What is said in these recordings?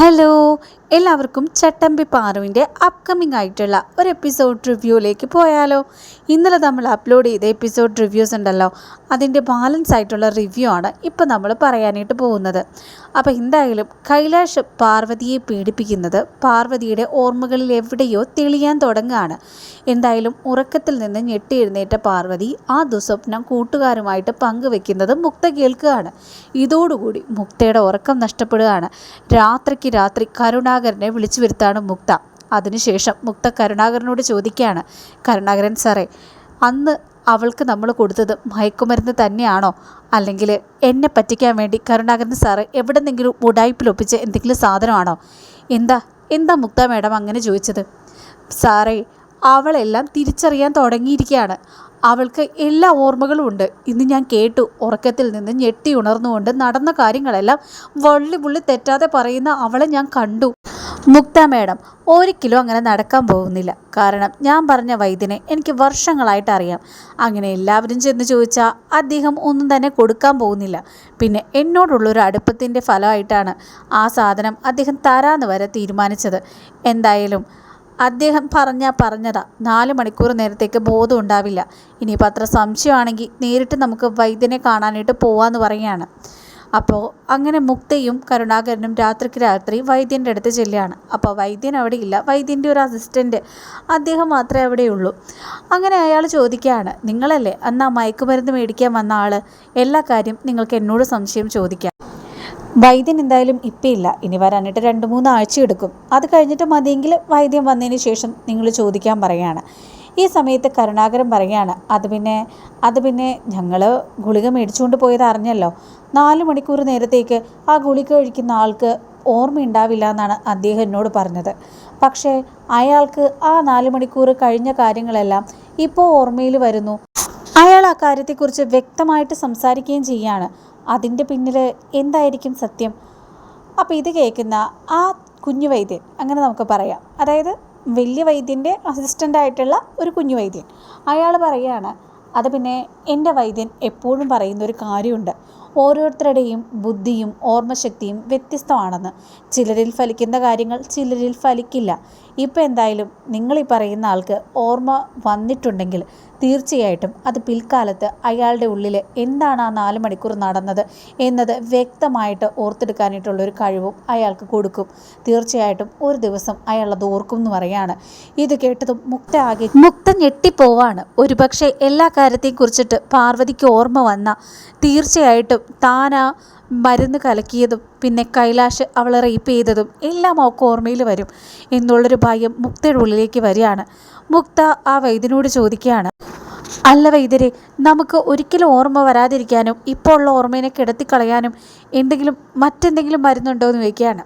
Hello എല്ലാവർക്കും ചട്ടമ്പി പാറുവിന്റെ upcoming ആയിട്ടുള്ള ഒരു എപ്പിസോഡ് റിവ്യൂയിലേക്ക് പോയാലോ. ഇന്നലെ നമ്മൾ അപ്ലോഡ് ചെയ്ത എപ്പിസോഡ് റിവ്യൂസ് ഉണ്ടല്ലോ അതിന്റെ ബാലൻസ് ആയിട്ടുള്ള റിവ്യൂ ആണ് ഇപ്പോൾ നമ്മൾ പറയാനായിട്ട് പോകുന്നത്. അപ്പോൾ എന്തായാലും കൈലാഷ് പാർവതിയെ പീഡിപ്പിക്കുന്നത് പാർവതിയുടെ ഓർമ്മകളിൽ എവിടെയോ തെളിയാൻ തുടങ്ങുകയാണ്. എന്തായാലും ഉറക്കത്തിൽ നിന്ന് ഞെട്ടി എഴുന്നേറ്റ പാർവതി ആ ദുസ്വപ്നം കൂട്ടുകാരുമായിട്ട് പങ്കുവെക്കുന്നത് മുക്ത കേൾക്കുകയാണ്. ഇതോടുകൂടി മുക്തയുടെ ഉറക്കം നഷ്ടപ്പെടുകയാണ്. രാത്രിക്ക് രാത്രി കരുണാകരനെ വിളിച്ചു വരുത്താണ് മുക്ത. അതിനുശേഷം മുക്ത കരുണാകരനോട് ചോദിക്കുകയാണ് കരുണാകരൻ സാറേ അന്ന് അവൾക്ക് നമ്മൾ കൊടുത്തത് മയക്കുമരുന്ന് തന്നെയാണോ? അല്ലെങ്കിൽ എന്നെ പറ്റിക്കാൻ വേണ്ടി കരുണാകരൻ സാറ് എവിടെന്നെങ്കിലും ഉടായ്പിലൊപ്പിച്ച് എന്തെങ്കിലും സാധനമാണോ? എന്താ എന്താ മുക്ത മേഡം അങ്ങനെ ചോദിച്ചത്? സാറേ അവളെല്ലാം തിരിച്ചറിയാൻ തുടങ്ങിയിരിക്കുകയാണ് അവൾക്ക് എല്ലാ ഓർമ്മകളും ഉണ്ട്. ഇന്ന് ഞാൻ കേട്ടു. ഉറക്കത്തിൽ നിന്ന് ഞെട്ടി ഉണർന്നുകൊണ്ട് നടന്ന കാര്യങ്ങളെല്ലാം വള്ളി പുള്ളി തെറ്റാതെ പറയുന്ന അവളെ ഞാൻ കണ്ടു. മുക്ത മേഡം ഒരിക്കലും അങ്ങനെ നടക്കാൻ പോകുന്നില്ല. കാരണം ഞാൻ പറഞ്ഞ വൈദ്യനെ എനിക്ക് വർഷങ്ങളായിട്ട് അറിയാം. അങ്ങനെ എല്ലാവരും ചെന്ന് ചോദിച്ചാൽ അദ്ദേഹം ഒന്നും തന്നെ കൊടുക്കാൻ പോകുന്നില്ല. പിന്നെ എന്നോടുള്ളൊരു അടുപ്പത്തിന്റെ ഫലമായിട്ടാണ് ആ സാധനം അദ്ദേഹം തരാന്ന് വരെ തീരുമാനിച്ചത്. എന്തായാലും അദ്ദേഹം പറഞ്ഞ പറഞ്ഞതാ. നാല് മണിക്കൂർ നേരത്തേക്ക് ബോധം ഉണ്ടാവില്ല. ഇനിയിപ്പോൾ അത്ര സംശയമാണെങ്കിൽ നേരിട്ട് നമുക്ക് വൈദ്യനെ കാണാനായിട്ട് പോവാന്ന് പറയുകയാണ്. അപ്പോൾ അങ്ങനെ മുക്തയും കരുണാകരനും രാത്രിക്ക് രാത്രി വൈദ്യന്റെ അടുത്ത് ചെല്ലുകയാണ്. അപ്പോൾ വൈദ്യൻ അവിടെ ഇല്ല വൈദ്യന്റെ ഒരു അസിസ്റ്റന്റ് അദ്ദേഹം മാത്രമേ അവിടെയുള്ളൂ. അങ്ങനെ അയാൾ ചോദിക്കുകയാണ് നിങ്ങളല്ലേ? അന്ന് ആ മയക്കുമരുന്ന് മേടിക്കാൻ വന്ന ആൾ എല്ലാ കാര്യം നിങ്ങൾക്ക് എന്നോട് സംശയം ചോദിക്കാം. വൈദ്യൻ എന്തായാലും ഇപ്പം ഇല്ല ഇനി വരാനായിട്ട് രണ്ട് മൂന്ന് ആഴ്ച എടുക്കും അത് കഴിഞ്ഞിട്ട് മതിയെങ്കിൽ വൈദ്യം വന്നതിന് ശേഷം നിങ്ങൾ ചോദിക്കാൻ പറയുകയാണ്. ഈ സമയത്ത് കരുണാകരൻ പറയുകയാണ് അത് പിന്നെ അത് പിന്നെ ഞങ്ങൾ ഗുളിക മേടിച്ചുകൊണ്ട് പോയത് അറിഞ്ഞല്ലോ. നാല് മണിക്കൂർ നേരത്തേക്ക് ആ ഗുളിക കഴിക്കുന്ന ആൾക്ക് ഓർമ്മയുണ്ടാവില്ല എന്നാണ് അദ്ദേഹം എന്നോട് പറഞ്ഞത്. പക്ഷേ അയാൾക്ക് ആ നാല് മണിക്കൂർ കഴിഞ്ഞ കാര്യങ്ങളെല്ലാം ഇപ്പോൾ ഓർമ്മയിൽ വരുന്നു. അയാൾ ആ കാര്യത്തെക്കുറിച്ച് വ്യക്തമായിട്ട് സംസാരിക്കുകയും ചെയ്യാണ്. അതിന്റെ പിന്നിൽ എന്തായിരിക്കും സത്യം? അപ്പോൾ ഇത് കേൾക്കുന്ന ആ കുഞ്ഞു വൈദ്യൻ അങ്ങനെ നമുക്ക് പറയാം. അതായത് വലിയ വൈദ്യന്റെ അസിസ്റ്റന്റായിട്ടുള്ള ഒരു കുഞ്ഞു വൈദ്യൻ. അയാൾ പറയുകയാണ് അത് പിന്നെ എന്റെ വൈദ്യൻ എപ്പോഴും പറയുന്ന ഒരു കാര്യമുണ്ട്. ഓരോരുത്തരുടെയും ബുദ്ധിയും ഓർമ്മശക്തിയും വ്യത്യസ്തമാണെന്ന്. ചിലരിൽ ഫലിക്കുന്ന കാര്യങ്ങൾ ചിലരിൽ ഫലിക്കില്ല. ഇപ്പോൾ എന്തായാലും നിങ്ങൾ ഈ പറയുന്ന ആൾക്ക് ഓർമ്മ വന്നിട്ടുണ്ടെങ്കിൽ തീർച്ചയായിട്ടും അത് പിൽക്കാലത്ത് അയാളുടെ ഉള്ളിൽ എന്താണ് ആ നാല് മണിക്കൂർ നടന്നത് എന്നത് വ്യക്തമായിട്ട് ഓർത്തെടുക്കാനായിട്ടുള്ളൊരു കഴിവും അയാൾക്ക് കൊടുക്കും. തീർച്ചയായിട്ടും ഒരു ദിവസം അയാൾ അത് ഓർക്കും എന്ന് പറയാണ്. ഇത് കേട്ടതും മുക്ത ആകെ മുക്ത ഞെട്ടിപ്പോവാണ്. ഒരുപക്ഷെ എല്ലാ കാര്യത്തെയും കുറിച്ചിട്ട് പാർവതിക്ക് ഓർമ്മ വന്ന തീർച്ചയായിട്ടും താനാ മരുന്ന് കലക്കിയതും പിന്നെ കൈലാഷ് അവളെ റേപ്പ് ചെയ്തതും എല്ലാം അവൾക്ക് ഓർമ്മയിൽ വരും. എന്നുള്ളൊരു ഭയം മുക്തയുടെ ഉള്ളിലേക്ക് വരികയാണ്. മുക്ത ആ വൈദ്യനോട് ചോദിക്കുകയാണ്. അല്ല വൈദ്യരെ നമുക്ക് ഒരിക്കലും ഓർമ്മ വരാതിരിക്കാനും ഇപ്പോൾ ഉള്ള ഓർമ്മേനെ കിടത്തിക്കളയാനും എന്തെങ്കിലും മറ്റെന്തെങ്കിലും മരുന്നുണ്ടോ എന്ന് ചോദിക്കുകയാണ്.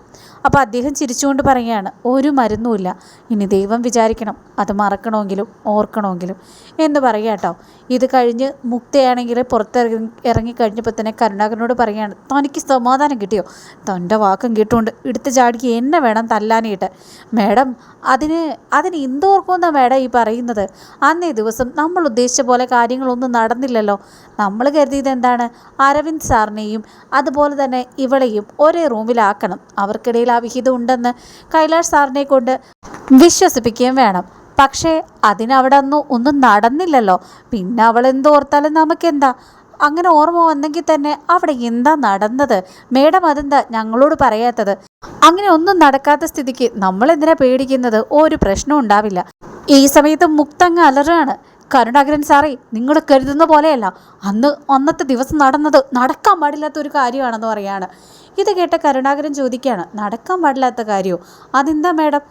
അപ്പോൾ അദ്ദേഹം ചിരിച്ചുകൊണ്ട് പറയുകയാണ് ഒരു മരുന്നുമില്ല. ഇനി ദൈവം വിചാരിക്കണം. അത് മറക്കണമെങ്കിലും ഓർക്കണമെങ്കിലും. എന്ന് പറയുക കേട്ടോ. ഇത് കഴിഞ്ഞ് മുക്തയാണെങ്കിൽ പുറത്തിറങ്ങി ഇറങ്ങിക്കഴിഞ്ഞപ്പോൾ തന്നെ കരുണാകരനോട് പറയുകയാണ് തനിക്ക് സമാധാനം കിട്ടിയോ? തന്റെ വാക്കും കേട്ടുകൊണ്ട് എടുത്ത് ചാടിക്ക് എന്നെ വേണം തല്ലാനായിട്ട്. മേഡം അതിന് അതിന് എന്തോർക്കുമെന്നാണ് മേഡം ഈ പറയുന്നത്? അന്നേ ദിവസം നമ്മൾ ഉദ്ദേശിച്ച പോലെ കാര്യങ്ങളൊന്നും നടന്നില്ലല്ലോ. നമ്മൾ കരുതിയത് എന്താണ്? അരവിന്ദ് സാറിനെയും അതുപോലെ തന്നെ ഇവളെയും ഒരേ റൂമിലാക്കണം. അവർക്കിടയിൽ ആ വിഹിതം ഉണ്ടെന്ന് കൈലാഷ് സാറിനെ കൊണ്ട് വിശ്വസിപ്പിക്കുകയും വേണം. പക്ഷേ അതിനവിടെ ഒന്നും ഒന്നും നടന്നില്ലല്ലോ. പിന്നെ അവൾ എന്തോർത്താലും നമുക്കെന്താ? അങ്ങനെ ഓർമ്മ വന്നെങ്കിൽ തന്നെ അവിടെ എന്താ നടന്നത്? മേഡം അതെന്താ ഞങ്ങളോട് പറയാത്തത്? അങ്ങനെ ഒന്നും നടക്കാത്ത സ്ഥിതിക്ക് നമ്മൾ എന്തിനാ പേടിക്കുന്നത്? ഒരു പ്രശ്നം ഉണ്ടാവില്ല. ഈ സമയത്ത് മുക്തങ്ങ് അലറാണ്. കരുണാകരൻ സാറേ നിങ്ങൾ കരുതുന്ന പോലെയല്ല. അന്ന് അന്നത്തെ ദിവസം നടന്നത് നടക്കാൻ പാടില്ലാത്ത ഒരു കാര്യമാണെന്ന് പറയാണ്. ഇത് കേട്ട കരുണാകരൻ ചോദിക്കുകയാണ് നടക്കാൻ പാടില്ലാത്ത കാര്യമോ അതെന്താ മേഡം?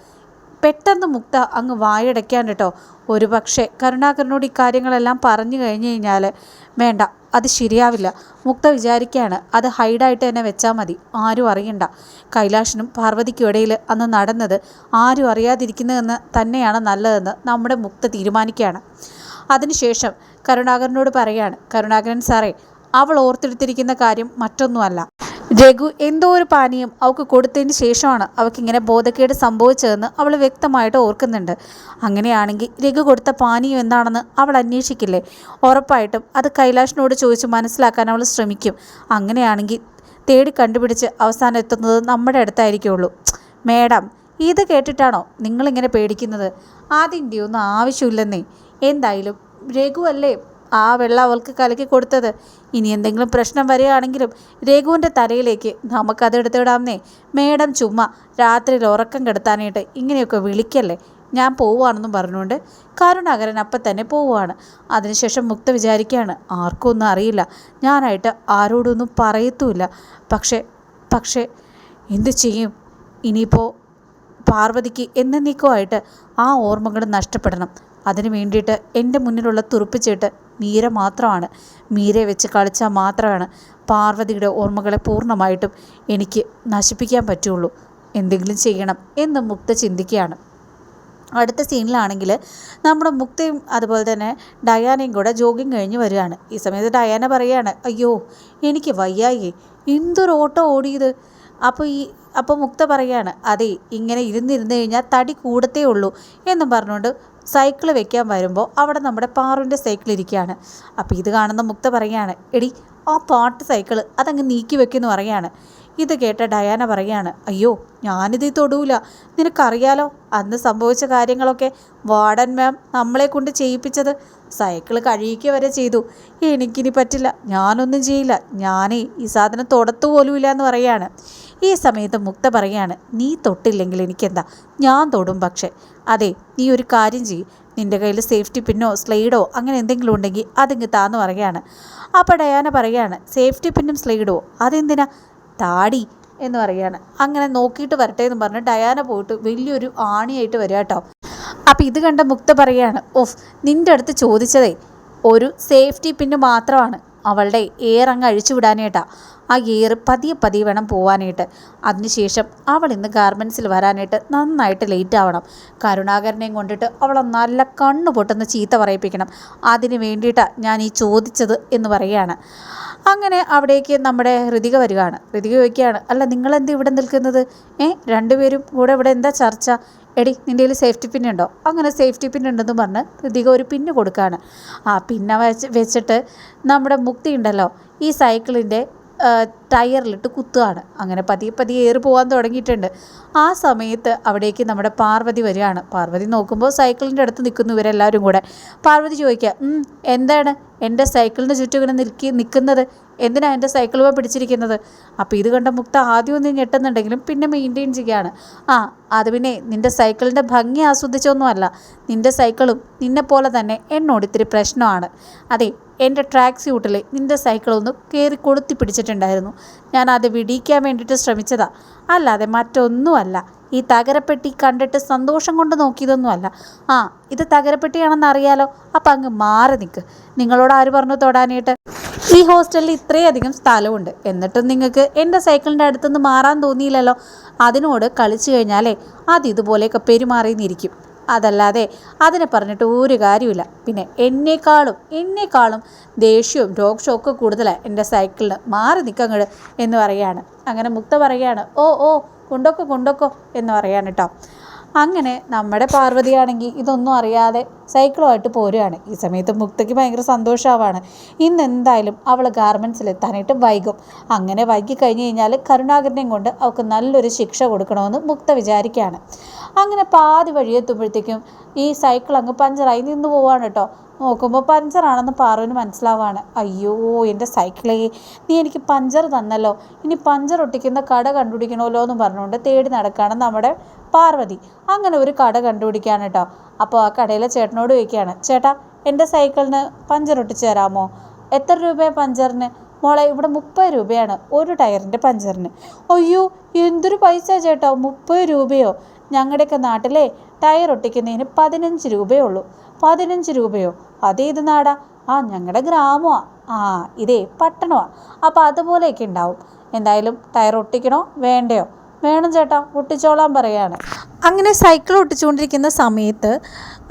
പെട്ടെന്ന് മുക്ത അങ്ങ് വായടയ്ക്കാൻ കേട്ടോ ഒരു പക്ഷേ കരുണാകരനോട് ഈ കാര്യങ്ങളെല്ലാം പറഞ്ഞു കഴിഞ്ഞു കഴിഞ്ഞാൽ വേണ്ട അത് ശരിയാവില്ല. മുക്ത വിചാരിക്കുകയാണ് അത് ഹൈഡായിട്ട് തന്നെ വെച്ചാൽ മതി. ആരും അറിയണ്ട. കൈലാഷിനും പാർവതിക്കും ഇടയിൽ അന്ന് നടന്നത് ആരും അറിയാതിരിക്കുന്നതെന്ന് തന്നെയാണ് നല്ലതെന്ന് നമ്മുടെ മുക്ത തീരുമാനിക്കുകയാണ്. അതിനുശേഷം കരുണാകരനോട് പറയാണ് കരുണാകരൻ സാറേ അവൾ ഓർത്തെടുത്തിരിക്കുന്ന കാര്യം മറ്റൊന്നുമല്ല. രഘു എന്തോ ഒരു പാനീയം അവൾക്ക് കൊടുത്തതിന് ശേഷമാണ് അവൾക്ക് ഇങ്ങനെ ബോധക്കേട് സംഭവിച്ചതെന്ന് അവൾ വ്യക്തമായിട്ട് ഓർക്കുന്നുണ്ട്. അങ്ങനെയാണെങ്കിൽ രഘു കൊടുത്ത പാനീയം എന്താണെന്ന് അവൾ അന്വേഷിക്കില്ലേ? ഉറപ്പായിട്ടും അത് കൈലാഷിനോട് ചോദിച്ച് മനസ്സിലാക്കാൻ അവൾ ശ്രമിക്കും. അങ്ങനെയാണെങ്കിൽ തേടി കണ്ടുപിടിച്ച് അവസാനം എത്തുന്നത് നമ്മുടെ അടുത്തായിരിക്കുള്ളൂ. മേഡം ഇത് കേട്ടിട്ടാണോ നിങ്ങളിങ്ങനെ പേടിക്കുന്നത്? അതിന്റെ ഒന്നും ആവശ്യമില്ലെന്നേ. എന്തായാലും രഘു അല്ലേ ആ വെള്ളം അവൾക്ക് കലക്കി കൊടുത്തത്. ഇനി എന്തെങ്കിലും പ്രശ്നം വരികയാണെങ്കിലും രഘുവിന്റെ തലയിലേക്ക് നമുക്കത് എടുത്തിടാമെന്നേ മേഡം ചുമ്മാ രാത്രിയിൽ ഉറക്കം കെടുത്താനായിട്ട് ഇങ്ങനെയൊക്കെ വിളിക്കല്ലേ? ഞാൻ പോവുകയാണെന്നും പറഞ്ഞുകൊണ്ട് കരുണാകരൻ അപ്പം തന്നെ പോവുകയാണ്. അതിനുശേഷം മുക്ത വിചാരിക്കുകയാണ് ആർക്കും ഒന്നും അറിയില്ല. ഞാനായിട്ട് ആരോടൊന്നും പറയത്തുമില്ല. പക്ഷേ പക്ഷേ എന്ത് ചെയ്യും? ഇനിയിപ്പോൾ പാർവതിക്ക് എന്നേക്കുമായിട്ട് ആ ഓർമ്മകൾ നഷ്ടപ്പെടണം. അതിനു വേണ്ടിയിട്ട് എന്റെ മുന്നിലുള്ള തുറുപ്പിച്ചിട്ട് മീര മാത്രമാണ്. മീരയെ വെച്ച് കളിച്ചാൽ മാത്രമാണ് പാർവതിയുടെ ഓർമ്മകളെ പൂർണമായിട്ടും എനിക്ക് നശിപ്പിക്കാൻ പറ്റുള്ളൂ. എന്തെങ്കിലും ചെയ്യണം എന്ന് മുക്ത ചിന്തിക്കുകയാണ്. അടുത്ത സീനിലാണെങ്കിൽ നമ്മുടെ മുക്തയും അതുപോലെ തന്നെ ഡയാനയും കൂടെ ജോഗിങ് കഴിഞ്ഞ് വരികയാണ്. ഈ സമയത്ത് ഡയാന പറയുകയാണ് അയ്യോ എനിക്ക് വയ്യായി എന്തൊരു ഓട്ടോ ഓടിയത്? അപ്പോൾ ഈ അപ്പോൾ മുക്ത പറയാണ് അതെ ഇങ്ങനെ ഇരുന്നിരുന്ന് കഴിഞ്ഞാൽ തടി കൂടത്തേ ഉള്ളൂ എന്നും പറഞ്ഞുകൊണ്ട് സൈക്കിൾ വെക്കാൻ വരുമ്പോൾ അവിടെ നമ്മുടെ പാറുവിന്റെ സൈക്കിൾ ഇരിക്കുകയാണ്. അപ്പോൾ ഇത് കാണുന്ന മുക്ത പറയുകയാണ് എടി ആ പാട്ട് സൈക്കിൾ അതങ്ങ് നീക്കി വെക്കുമെന്ന് പറയാണ് ഇത് കേട്ട ഡയാന പറയാണ് അയ്യോ ഞാനിത് തൊടൂല. നിനക്കറിയാലോ അന്ന് സംഭവിച്ച കാര്യങ്ങളൊക്കെ വാർഡൻ മാം നമ്മളെ കൊണ്ട് ചെയ്യിപ്പിച്ചത്. സൈക്കിൾ കഴിയിക്കുക വരെ ചെയ്തു. എനിക്കിനി പറ്റില്ല ഞാനൊന്നും ചെയ്യില്ല. ഞാനേ ഈ സാധനം തൊടത്തു പോലുമില്ല എന്ന് പറയാണ് ഈ സമയത്ത് മുക്ത പറയാണ് നീ തൊട്ടില്ലെങ്കിൽ എനിക്കെന്താ? ഞാൻ തൊടും പക്ഷേ. അതെ നീ ഒരു കാര്യം ചെയ്യും. നിന്റെ കയ്യിൽ സേഫ്റ്റി പിന്നോ സ്ലൈഡോ അങ്ങനെ എന്തെങ്കിലും ഉണ്ടെങ്കിൽ അതിങ്ങ് താന്ന് പറയുകയാണ്. അപ്പോൾ ഡയാന പറയാണ് സേഫ്റ്റി പിന്നും സ്ലൈഡോ? അതെന്തിനാ? താടി എന്ന് പറയാണ് അങ്ങനെ നോക്കിയിട്ട് വരട്ടെ എന്ന് പറഞ്ഞ് ഡയാന പോയിട്ട് വലിയൊരു ആണിയായിട്ട് വരിക കേട്ടോ. അപ്പം ഇത് കണ്ട മുക്ത പറയാണ് ഓഫ് നിന്റെ അടുത്ത് ചോദിച്ചതേ ഒരു സേഫ്റ്റി പിന്ന് മാത്രമാണ്. അവളുടെ അങ്ങ് അഴിച്ചു വിടാനായിട്ടാ ആ ഏറ് പതിയെ പതിയെ വേണം പോവാനായിട്ട്. അതിനുശേഷം അവൾ ഇന്ന് ഗാർമെൻസിൽ വരാനായിട്ട് നന്നായിട്ട് ലേറ്റ് ആവണം. കരുണാകരനെയും കൊണ്ടിട്ട് അവളെ നല്ല കണ്ണു പൊട്ടുന്ന ചീത്ത പറയിപ്പിക്കണം. അതിന് വേണ്ടിയിട്ടാണ് ഞാൻ ഈ ചോദിച്ചത് എന്ന് പറയുകയാണ്. അങ്ങനെ അവിടേക്ക് നമ്മുടെ ഹൃതിക വരികയാണ് ഹൃതിക ചോദിക്കുകയാണ് അല്ല നിങ്ങളെന്ത് ഇവിടെ നിൽക്കുന്നത്? ഏ രണ്ടുപേരും കൂടെ ഇവിടെ എന്താ ചർച്ച? എടി നിന്റെ കയ്യിൽ സേഫ്റ്റി പിൻ ഉണ്ടോ? അങ്ങനെ സേഫ്റ്റി പിൻ ഉണ്ടെന്ന് പറഞ്ഞ് ഹൃതിക ഒരു പിന്ന് കൊടുക്കുകയാണ് ആ പിന്നെ വെച്ച് വെച്ചിട്ട് നമ്മുടെ മുക്തി ഉണ്ടല്ലോ ഈ സൈക്കിളിന്റെ ടയറിലിട്ട് കുത്തുകയാണ് അങ്ങനെ പതിയെ പതിയെ ഏറി പോകാൻ തുടങ്ങിയിട്ടുണ്ട്. ആ സമയത്ത് അവിടേക്ക് നമ്മുടെ പാർവതി വരികയാണ്. പാർവതി നോക്കുമ്പോൾ സൈക്കിളിന്റെ അടുത്ത് നിൽക്കുന്നു ഇവരെല്ലാവരും കൂടെ. പാർവതി ചോദിക്കുക എന്താണ്? എന്റെ സൈക്കിളിന്റെ ചുറ്റും ഇങ്ങനെ നിൽക്കി നിൽക്കുന്നത്? എന്തിനാണ് എന്റെ സൈക്കിൾ പോയി പിടിച്ചിരിക്കുന്നത്? അപ്പോൾ ഇത് കണ്ട മുക്ത ആദ്യം ഒന്ന് ഞെട്ടുന്നുണ്ടെങ്കിലും പിന്നെ മെയിന്റെയിൻ ചെയ്യുകയാണ്. ആ അത് പിന്നെ നിന്റെ സൈക്കിളിന്റെ ഭംഗി ആസ്വദിച്ചൊന്നുമല്ല. നിന്റെ സൈക്കിളും നിന്നെ പോലെ തന്നെ എന്നോട് ഇത്തിരി പ്രശ്നമാണ്. അതെ എന്റെ ട്രാക്ക് സ്യൂട്ടിൽ നിന്റെ സൈക്കിളൊന്ന് കയറി കൊളുത്തി പിടിച്ചിട്ടുണ്ടായിരുന്നു. ഞാൻ അത് വിടിയിക്കാൻ വേണ്ടിയിട്ട് ശ്രമിച്ചതാ. അല്ലാതെ മറ്റൊന്നുമല്ല. ഈ തകരപ്പെട്ടി കണ്ടിട്ട് സന്തോഷം കൊണ്ട് നോക്കിയതൊന്നുമല്ല. ആ ഇത് തകരപ്പെട്ടിയാണെന്ന് അറിയാലോ അപ്പം അങ്ങ് മാറി നിൽക്ക് നിങ്ങളോട് ആര് പറഞ്ഞു തൊടാനായിട്ട്? ഈ ഹോസ്റ്റലിൽ ഇത്രയധികം സ്ഥലമുണ്ട്. എന്നിട്ടും നിങ്ങൾക്ക് എന്റെ സൈക്കിളിന്റെ അടുത്തുനിന്ന് മാറാൻ തോന്നിയില്ലല്ലോ. അതിനോട് കളിച്ചു കഴിഞ്ഞാലേ അത് ഇതുപോലെയൊക്കെ പെരുമാറിയെന്നിരിക്കും അതല്ലാതെ അതിനെ പറഞ്ഞിട്ട് ഒരു കാര്യമില്ല പിന്നെ എന്നെക്കാളും എന്നെക്കാളും ദേഷ്യവും രോക്ഷവും ഒക്കെ കൂടുതലാണ് എന്റെ സൈക്കിളിന് മാറി നിൽക്കങ്ങട് എന്ന് പറയുകയാണ് അങ്ങനെ മുക്ത പറയുകയാണ് ഓ ഓ കൊണ്ടൊക്കെ കൊണ്ടൊക്കെ എന്ന് പറയാണ് കേട്ടോ അങ്ങനെ നമ്മുടെ പാർവതിയാണെങ്കിൽ ഇതൊന്നും അറിയാതെ സൈക്കിളുമായിട്ട് പോരുകയാണ്. ഈ സമയത്ത് മുക്തയ്ക്ക് ഭയങ്കര സന്തോഷമാവാണ്. ഇന്ന് എന്തായാലും അവൾ ഗാർമെന്റ്സിൽ എത്താനായിട്ട് വൈകും. അങ്ങനെ വൈകി കഴിഞ്ഞ് കഴിഞ്ഞാൽ കരുണാകരനെയും കൊണ്ട് അവൾക്ക് നല്ലൊരു ശിക്ഷ കൊടുക്കണമെന്ന് മുക്ത വിചാരിക്കുകയാണ്. അങ്ങനെ പാതി വഴിയെത്തുമ്പോഴത്തേക്കും ഈ സൈക്കിൾ അങ്ങ് പഞ്ചറായി നിന്ന് പോവാണ് കേട്ടോ. നോക്കുമ്പോൾ പഞ്ചറാണെന്ന് പാറുവിന് മനസ്സിലാവാണ് അയ്യോ എന്റെ സൈക്കിളേ നീ എനിക്ക് പഞ്ചർ തന്നല്ലോ. ഇനി പഞ്ചർ ഒട്ടിക്കുന്ന കട കണ്ടുപിടിക്കണമല്ലോ എന്ന് പറഞ്ഞുകൊണ്ട് തേടി നടക്കുകയാണ് നമ്മുടെ പാർവതി. അങ്ങനെ ഒരു കട കണ്ടുപിടിക്കുകയാണ് കേട്ടോ അപ്പോൾ ആ കടയിലെ ചേട്ടനോട് ചോദിക്കുകയാണ് ചേട്ടാ എന്റെ സൈക്കിളിന് പഞ്ചർ ഒട്ടിച്ചു തരാമോ? എത്ര രൂപയാണ് പഞ്ചറിന്? മോളെ ഇവിടെ മുപ്പത് രൂപയാണ് ഒരു ടയറിന്റെ പഞ്ചറിന്. അയ്യോ എന്തൊരു പൈസ ചേട്ടാ മുപ്പത് രൂപയോ? ഞങ്ങളുടെയൊക്കെ നാട്ടിലെ ടയർ ഒട്ടിക്കുന്നതിന് പതിനഞ്ച് രൂപയേ ഉള്ളൂ. പതിനഞ്ച് രൂപയോ? അതേത് നാടാ? ആ ഞങ്ങളുടെ ഗ്രാമമാണ് ആ ഇതേ പട്ടണമാണ് അപ്പോൾ അതുപോലെയൊക്കെ ഉണ്ടാവും. എന്തായാലും ടയർ ഒട്ടിക്കണോ? വേണ്ടയോ? വേണം ചേട്ടാ ഒട്ടിച്ചോളാൻ പറയാണ്. അങ്ങനെ സൈക്കിൾ ഒട്ടിച്ചുകൊണ്ടിരിക്കുന്ന സമയത്ത്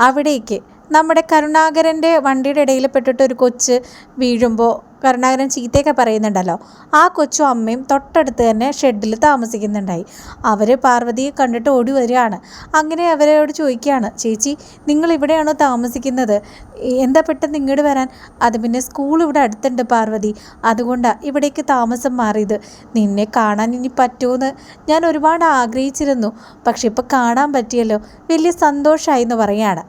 അവിടേക്ക് നമ്മുടെ കരുണാകരന്റെ വണ്ടിയുടെ ഇടയിൽ പെട്ടിട്ട് ഒരു കൊച്ച് വീഴുമ്പോൾ കരുണാകരൻ ചീത്തയൊക്കെ പറയുന്നുണ്ടല്ലോ. ആ കൊച്ചും അമ്മയും തൊട്ടടുത്ത് തന്നെ ഷെഡിൽ താമസിക്കുന്നുണ്ടായി. അവർ പാർവതിയെ കണ്ടിട്ട് ഓടി വരികയാണ്. അങ്ങനെ അവരോട് ചോദിക്കുകയാണ് ചേച്ചി നിങ്ങൾ ഇവിടെയാണോ താമസിക്കുന്നത്? എന്താ പെട്ടെന്ന് ഇങ്ങോട്ട് വരാൻ? അത് പിന്നെ സ്കൂൾ ഇവിടെ അടുത്തുണ്ട് പാർവതി. അതുകൊണ്ടാണ് ഇവിടേക്ക് താമസം മാറിയത്. നിന്നെ കാണാൻ ഇനി പറ്റുമെന്ന് ഞാൻ ഒരുപാട് ആഗ്രഹിച്ചിരുന്നു. പക്ഷെ ഇപ്പോൾ കാണാൻ പറ്റിയല്ലോ. വലിയ സന്തോഷമായി എന്ന് പറയാണ്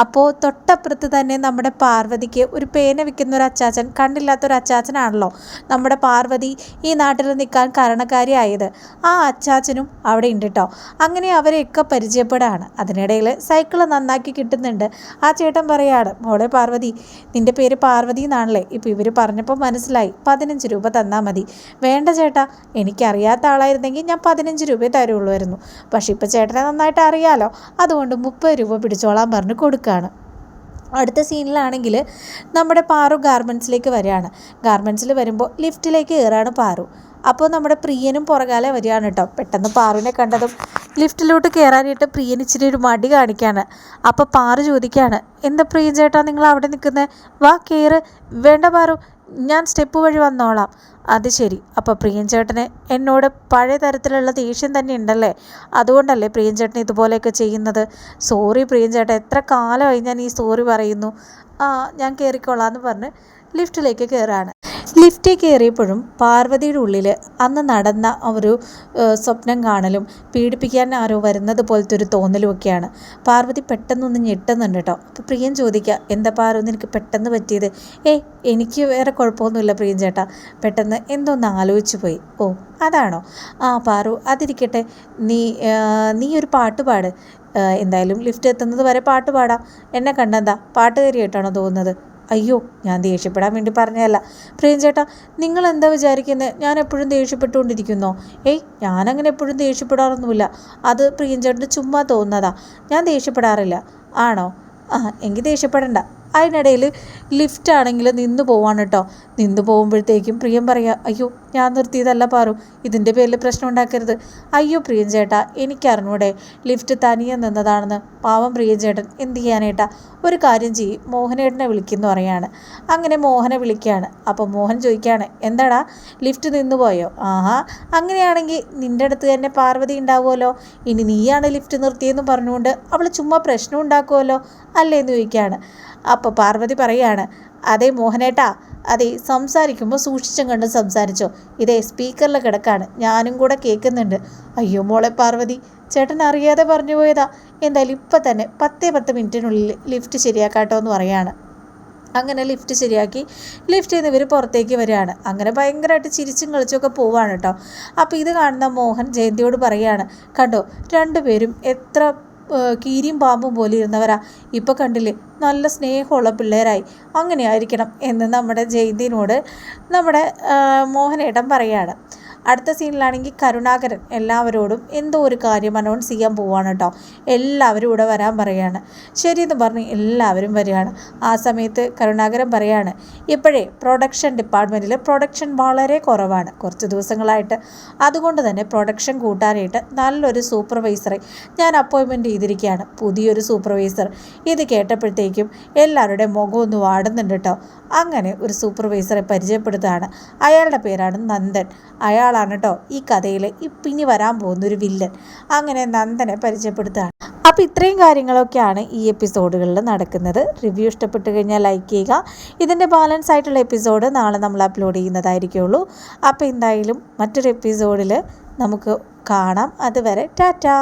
അപ്പോൾ തൊട്ടപ്പുറത്ത് തന്നെ നമ്മുടെ പാർവതിക്ക് ഒരു പേന വിൽക്കുന്ന ഒരു അച്ചാച്ചൻ കണ്ടില്ലാത്തൊരു അച്ചാച്ചനാണല്ലോ. നമ്മുടെ പാർവതി ഈ നാട്ടിൽ നിൽക്കാൻ കാരണക്കാരിയായത്. ആ അച്ചാച്ചനും അവിടെ ഉണ്ട് കേട്ടോ അങ്ങനെ അവരെയൊക്കെ പരിചയപ്പെടാണ് അതിനിടയിൽ സൈക്കിൾ നന്നാക്കി കിട്ടുന്നുണ്ട്. ആ ചേട്ടൻ പറയാണ് മോളെ പാർവതി നിന്റെ പേര് പാർവതി എന്നാണല്ലേ? ഇപ്പോൾ ഇവർ പറഞ്ഞപ്പോൾ മനസ്സിലായി. പതിനഞ്ച് രൂപ തന്നാൽ മതി. വേണ്ട ചേട്ടാ എനിക്കറിയാത്ത ആളായിരുന്നെങ്കിൽ ഞാൻ പതിനഞ്ച് രൂപയെ തരുള്ളൂ പക്ഷേ ഇപ്പോൾ ചേട്ടനെ നന്നായിട്ട് അറിയാലോ. അതുകൊണ്ട് മുപ്പത് രൂപ പിടിച്ചോളാൻ പറഞ്ഞ് കൊടുക്കുകയാണ് അടുത്ത സീനിലാണെങ്കിൽ നമ്മുടെ പാറു ഗാർമെന്റ്സിലേക്ക് വരികയാണ്. ഗാർമെന്റ്സിൽ വരുമ്പോൾ ലിഫ്റ്റിലേക്ക് കയറാണ് പാറു. അപ്പോൾ നമ്മുടെ പ്രിയനും പുറകാലെ വരികയാണ് കേട്ടോ. പെട്ടെന്ന് പാറുവിനെ കണ്ടതും ലിഫ്റ്റിലോട്ട് കയറാനായിട്ട് പ്രിയൻ ഇച്ചിരി ഒരു മടി കാണിക്കുകയാണ്. അപ്പോൾ പാറു ചോദിക്കുകയാണ് എന്താ പ്രിയൻ ചേട്ടാ നിങ്ങൾ അവിടെ നിൽക്കുന്നത് വാ കയറ്. വേണ്ട പാറു ഞാൻ സ്റ്റെപ്പ് വഴി വന്നോളാം. അത് ശരി. അപ്പോൾ പ്രിയഞ്ചേട്ടന് എന്നോട് പഴയ തരത്തിലുള്ള ദേഷ്യം തന്നെ ഉണ്ടല്ലേ? അതുകൊണ്ടല്ലേ പ്രിയഞ്ചേട്ടൻ ഇതുപോലെയൊക്കെ ചെയ്യുന്നത്? സോറി പ്രിയഞ്ചേട്ടൻ എത്ര കാലമായി ഞാൻ ഈ സോറി പറയുന്നു. ആ ഞാൻ കയറിക്കോളാം എന്ന് പറഞ്ഞ് ലിഫ്റ്റിലേക്ക് കയറാണ്. ലിഫ്റ്റിൽ കയറിയപ്പോഴും പാർവതിയുടെ ഉള്ളിൽ അന്ന് നടന്ന ഒരു സ്വപ്നം കാണലും പീഡിപ്പിക്കാൻ ആരോ വരുന്നത് പോലത്തെ ഒരു തോന്നലും ഒക്കെയാണ്. പാർവതി പെട്ടെന്നൊന്ന് ഞെട്ടുന്നുണ്ട് കേട്ടോ അപ്പോൾ പ്രിയൻ ചോദിക്കുക എന്താ പാർവതി എനിക്ക് പെട്ടെന്ന് പറ്റിയത്? ഏയ് എനിക്ക് വേറെ കുഴപ്പമൊന്നുമില്ല പ്രിയൻ ചേട്ടാ. പെട്ടെന്ന് എന്തോന്ന് ആലോചിച്ചു പോയി. ഓ അതാണോ? ആ പാറു അതിരിക്കട്ടെ. നീ നീ ഒരു പാട്ട് പാട്. എന്തായാലും ലിഫ്റ്റ് എത്തുന്നത് വരെ പാട്ട് പാടാം. എന്നെ കണ്ടെന്താ പാട്ട് കയറിയിട്ടാണോ തോന്നുന്നത്? അയ്യോ ഞാൻ ദേഷ്യപ്പെടാൻ വേണ്ടി പറഞ്ഞതല്ല. പ്രേം ചേട്ടാ നിങ്ങൾ എന്താ വിചാരിക്കുന്നത് ഞാൻ എപ്പോഴും ദേഷ്യപ്പെട്ടുകൊണ്ടിരിക്കുന്നോ? ഏയ് ഞാനങ്ങനെ എപ്പോഴും ദേഷ്യപ്പെടാറൊന്നുമില്ല. അത് പ്രിയഞ്ചേട്ടന് ചുമ്മാ തോന്നുന്നതാ. ഞാൻ ദേഷ്യപ്പെടാറില്ല. ആണോ? ആ എങ്കിൽ ദേഷ്യപ്പെടണ്ട. അതിനിടയിൽ ലിഫ്റ്റ് ആണെങ്കിൽ നിന്ന് പോവാണ് കേട്ടോ. നിന്ന് പോകുമ്പോഴത്തേക്കും പ്രിയം പറയാ അയ്യോ ഞാൻ നിർത്തിയതല്ല പാറു ഇതിന്റെ പേരിൽ പ്രശ്നം ഉണ്ടാക്കരുത്. അയ്യോ പ്രിയം ചേട്ടാ എനിക്കറിഞ്ഞൂടെ ലിഫ്റ്റ് തനിയെ നിന്നതാണെന്ന്. പാവം പ്രിയം ചേട്ടൻ എന്ത് ചെയ്യാനേട്ടാ? ഒരു കാര്യം ചെയ്യും മോഹനേട്ടനെ വിളിക്കുന്നു പറയാണ്. അങ്ങനെ മോഹനെ വിളിക്കുകയാണ് അപ്പോൾ മോഹൻ ചോദിക്കുകയാണ് എന്താടാ ലിഫ്റ്റ് നിന്ന് പോയോ? ആഹാ അങ്ങനെയാണെങ്കിൽ നിന്റെ അടുത്ത് തന്നെ പാർവതി ഉണ്ടാവുമല്ലോ. ഇനി നീയാണ് ലിഫ്റ്റ് നിർത്തിയെന്ന് പറഞ്ഞുകൊണ്ട് അവൾ ചുമ്മാ പ്രശ്നം ഉണ്ടാക്കുമല്ലോ അല്ലേ? എന്ന് ചോദിക്കുകയാണ് അപ്പോൾ പാർവതി പറയാണ് അതെ മോഹനേട്ടാ. അതെ സംസാരിക്കുമ്പോൾ സൂക്ഷിച്ചും കണ്ട് സംസാരിച്ചോ. ഇതേ സ്പീക്കറിൽ കിടക്കാണ്. ഞാനും കൂടെ കേൾക്കുന്നുണ്ട്. അയ്യോ മോളെ പാർവതി ചേട്ടൻ അറിയാതെ പറഞ്ഞു പോയതാ. എന്തായാലും ഇപ്പം തന്നെ പത്തേ പത്ത് മിനിറ്റിനുള്ളിൽ ലിഫ്റ്റ് ശരിയാക്കാട്ടോ എന്ന് പറയാണ്. അങ്ങനെ ലിഫ്റ്റ് ശരിയാക്കി ലിഫ്റ്റ് നിന്ന് ഇവർ പുറത്തേക്ക് വരികയാണ്. അങ്ങനെ ഭയങ്കരമായിട്ട് ചിരിച്ചും കളിച്ചൊക്കെ പോവാണ് കേട്ടോ. അപ്പോൾ ഇത് കാണുന്ന മോഹൻ ജയന്തിയോട് പറയുകയാണ് കണ്ടോ രണ്ടുപേരും എത്ര കീരിയും പാമ്പും പോലെ ഇരുന്നവരാ. ഇപ്പോൾ കണ്ടില്ലേ? നല്ല സ്നേഹമുള്ള പിള്ളേരായി. അങ്ങനെ ആയിരിക്കണം എന്ന് നമ്മുടെ ജയന്തിനോട് നമ്മുടെ മോഹനേട്ടൻ പറയുകയാണ് അടുത്ത സീനിലാണെങ്കിൽ കരുണാകരൻ എല്ലാവരോടും എന്തോ ഒരു കാര്യം അനൗൺസ് ചെയ്യാൻ പോവാണ് കേട്ടോ എല്ലാവരും ഇവിടെ വരാൻ പറയാണ്. ശരിയെന്ന് പറഞ്ഞ് എല്ലാവരും വരികയാണ്. ആ സമയത്ത് കരുണാകരൻ പറയാണ് ഇപ്പോഴേ പ്രൊഡക്ഷൻ ഡിപ്പാർട്ട്മെന്റിൽ പ്രൊഡക്ഷൻ വളരെ കുറവാണ്. കുറച്ച് ദിവസങ്ങളായിട്ട്. അതുകൊണ്ട് തന്നെ പ്രൊഡക്ഷൻ കൂട്ടാനായിട്ട് നല്ലൊരു സൂപ്പർവൈസറെ ഞാൻ അപ്പോയിൻമെന്റ് ചെയ്തിരിക്കുകയാണ്. പുതിയൊരു സൂപ്പർവൈസർ ഇത് കേട്ടപ്പോഴത്തേക്കും എല്ലാവരുടെ മുഖം ഒന്ന് വാടുന്നുണ്ട് കേട്ടോ അങ്ങനെ ഒരു സൂപ്പർവൈസറെ പരിചയപ്പെടുത്തുകയാണ്. അയാളുടെ പേരാണ് നന്ദൻ. അയാൾ ആളാണ് കേട്ടോ ഈ കഥയിൽ ഇപ്പിനി വരാൻ പോകുന്ന ഒരു വില്ലൻ. അങ്ങനെ നന്ദനെ പരിചയപ്പെടുത്തുകയാണ് അപ്പോൾ ഇത്രയും കാര്യങ്ങളൊക്കെയാണ് ഈ എപ്പിസോഡുകളിൽ നടക്കുന്നത്. റിവ്യൂ ഇഷ്ടപ്പെട്ട് കഴിഞ്ഞാൽ ലൈക്ക് ചെയ്യുക. ഇതിന്റെ ബാലൻസ് ആയിട്ടുള്ള എപ്പിസോഡ് നാളെ നമ്മൾ അപ്ലോഡ് ചെയ്യുന്നതായിരിക്കുള്ളൂ. അപ്പോൾ എന്തായാലും മറ്റൊരു എപ്പിസോഡിൽ നമുക്ക് കാണാം. അതുവരെ ടാറ്റാ!